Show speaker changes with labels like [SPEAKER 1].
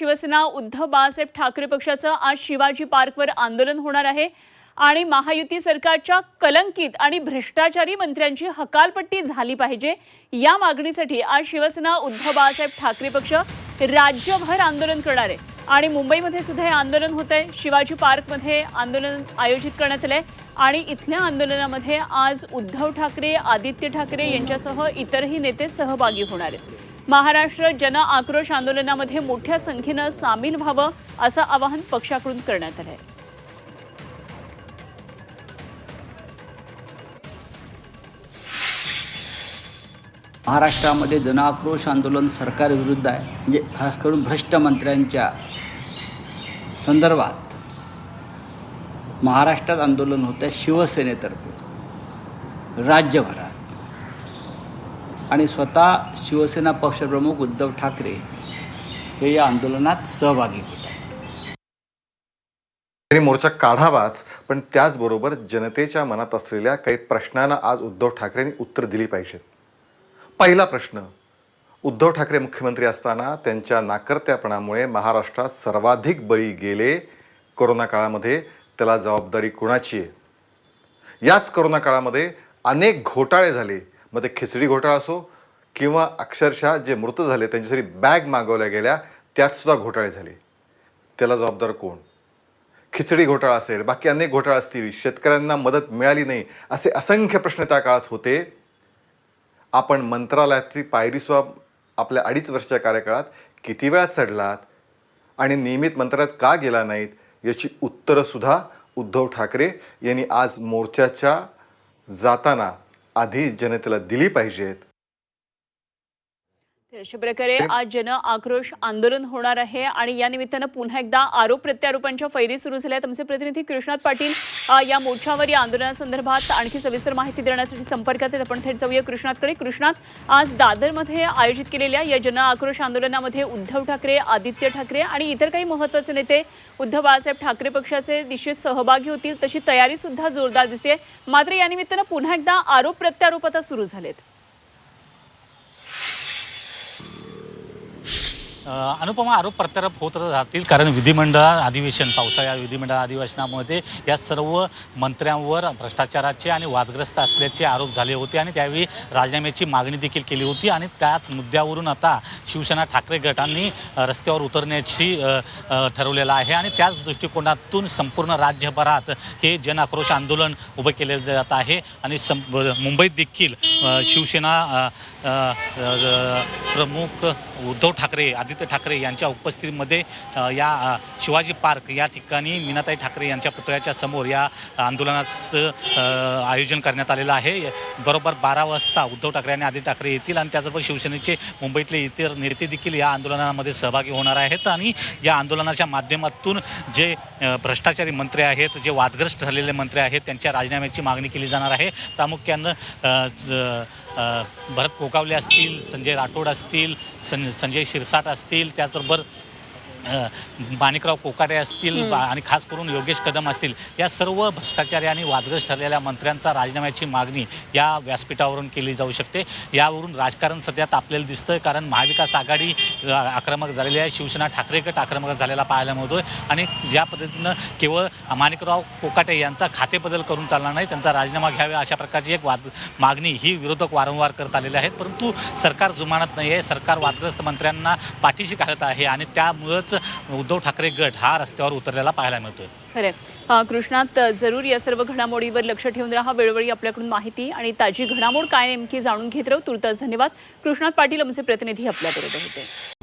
[SPEAKER 1] शिवसेना उद्धव बाळासाहेब ठाकरे पक्षाचं आज शिवाजी पार्कवर आंदोलन होणार आहे. आणि महायुती सरकारच्या कलंकित आणि भ्रष्टाचारी मंत्र्यांची हकालपट्टी झाली पाहिजे. या मागणीसाठी आज शिवसेना उद्धव बाळासाहेब ठाकरे पक्ष राज्यभर आंदोलन करणार आहे. आणि मुंबईमध्ये सुद्धा हे आंदोलन होत आहे. शिवाजी पार्कमध्ये आंदोलन आयोजित करण्यात आलं आहे आणि इथल्या आंदोलनामध्ये आज उद्धव ठाकरे आदित्य ठाकरे यांच्यासह इतरही नेते सहभागी होणार आहेत. महाराष्ट्र जन आक्रोश आंदोलनामध्ये मोठ्या संख्येनं सामील व्हावं असं आवाहन पक्षाकडून करण्यात आलं आहे
[SPEAKER 2] महाराष्ट्रामध्ये जनआक्रोश आंदोलन सरकारविरुद्ध आहे. म्हणजे खास करून भ्रष्ट मंत्र्यांच्या संदर्भात महाराष्ट्रात आंदोलन होतं आहे शिवसेनेतर्फे. राज्यभरात. आणि स्वतः शिवसेना पक्षप्रमुख उद्धव ठाकरे हे या आंदोलनात सहभागी होते
[SPEAKER 3] तरी मोर्चा काढावाच पण त्याचबरोबर जनतेच्या मनात असलेल्या काही प्रश्नांना आज उद्धव ठाकरेंनी उत्तर दिली पाहिजेत. पहिला प्रश्न उद्धव ठाकरे मुख्यमंत्री असताना त्यांच्या नाकर्त्यापणामुळे महाराष्ट्रात सर्वाधिक बळी गेले कोरोना काळामध्ये त्याला जबाबदारी कोणाची आहे? याच कोरोना काळामध्ये अनेक घोटाळे झाले मग ते खिचडी घोटाळा असो किंवा अक्षरशः जे मृत झाले त्यांच्यासाठी बॅग मागवल्या गेल्या त्यातसुद्धा घोटाळे झाले. त्याला जबाबदार कोण? खिचडी घोटाळा असेल बाकी अनेक घोटाळा असतील शेतकऱ्यांना मदत मिळाली नाही असे असंख्य प्रश्न त्या काळात होते. आपण मंत्रालयाची पायरीसुद्धा आपल्या अडीच वर्षाच्या कार्यकाळात किती वेळा चढलात आणि नियमित मंत्रालयात का गेला नाहीत याची उत्तरंसुद्धा उद्धव ठाकरे यांनी आज मोर्चाच्या जाताना आधी जनतेला दिली पाहिजेत
[SPEAKER 1] अशा प्रकारे आज जन आक्रोश आंदोलन होणार आहे आणि या निमित्तानं पुन्हा एकदा आरोप प्रत्यारोपांच्या फैरी सुरू झाल्या आहेत आमचे प्रतिनिधी कृष्णात पाटील या मोर्चावर या आंदोलनासंदर्भात आणखी सविस्तर माहिती देण्यासाठी संपर्कात आहेत. आपण थेट जाऊया कृष्णातकडे. कृष्णात आज दादरमध्ये आयोजित केलेल्या या जन आक्रोश आंदोलनामध्ये उद्धव ठाकरे आदित्य ठाकरे आणि इतर काही महत्त्वाचे नेते उद्धव बाळासाहेब ठाकरे पक्षाचे निश्चित सहभागी होतील. तशी तयारी सुद्धा जोरदार दिसते मात्र या निमित्तानं पुन्हा एकदा आरोप प्रत्यारोप आता सुरू झालेत.
[SPEAKER 4] अनुपमा आरोप प्रत्यारोप होत राहतील कारण विधिमंडळ अधिवेशन पावसाळ्या विधिमंडळ अधिवेशनामध्ये या सर्व मंत्र्यांवर भ्रष्टाचाराचे आणि वादग्रस्त असल्याचे आरोप झाले होते आणि त्यावेळी राजीनाम्याची मागणी देखील केली होती आणि त्याच मुद्द्यावरून आता शिवसेना ठाकरे गटांनी रस्त्यावर उतरण्याची ठरवलेलं आहे आणि त्याच दृष्टिकोनातून संपूर्ण राज्यभरात हे जन आक्रोश आंदोलन उभं केले जात आहे आणि सं मुंबईत देखील शिवसेना प्रमुख उद्धव ठाकरे आदित्य ठाकरे यांच्या उपस्थितीमध्ये या शिवाजी पार्क या ठिकाणी मीनाताई ठाकरे यांच्या पुतळ्याच्या समोर या आंदोलनाचं आयोजन करण्यात आलेलं आहे. बरोबर बारा वाजता उद्धव ठाकरे आणि आदित्य ठाकरे येतील आणि त्याचबरोबर शिवसेनेचे मुंबईतले इतर नेते देखील या आंदोलनामध्ये सहभागी होणार आहेत आणि या आंदोलनाच्या माध्यमातून जे भ्रष्टाचारी मंत्री आहेत जे वादग्रस्त झालेले मंत्री आहेत त्यांच्या राजीनाम्याची मागणी केली जाणार आहे. प्रामुख्यानं ज- भरत कोकावले असतील संजय राठोड असतील सं संजय शिरसाट असतील त्याचबरोबर माणिकराव कोकाटे असतील बा- आणि खास करून योगेश कदम असतील या सर्व भ्रष्टाचारी आणि वादग्रस्त ठरलेल्या मंत्र्यांचा राजीनाम्याची मागणी या व्यासपीठावरून केली जाऊ शकते. यावरून राजकारण सध्या तापलेलं दिसतं कारण महाविकास आघाडी आक्रमक झालेली आहे. शिवसेना ठाकरे गट आक्रमक झालेला पाहायला मिळतोय. आणि ज्या पद्धतीनं केवळ माणिकराव कोकाटे यांचा खातेबदल करून चालणार नाही त्यांचा राजीनामा घ्यावे अशा प्रकारची एक वाद मागणी ही विरोधक वारंवार करत आलेले आहेत. परंतु सरकार जुमानत नाही आहे सरकार वादग्रस्त मंत्र्यांना पाठीशी घालत आहे आणि त्यामुळंच उद्धव ठाकरे गट हा रस्त्यावर उतरलेला पाहायला मिळतोय.
[SPEAKER 1] खरे कृष्णात जरूर या सर्व घडामोडीवर लक्ष ठेवून राहा. वेळोवेळी आपल्याकडून माहिती आणि ताजी घडामोड काय नेमकी जाणून घेत राहू. तुर्तास धन्यवाद. कृष्णात पाटील आमचे प्रतिनिधी आपल्याबरोबर होते.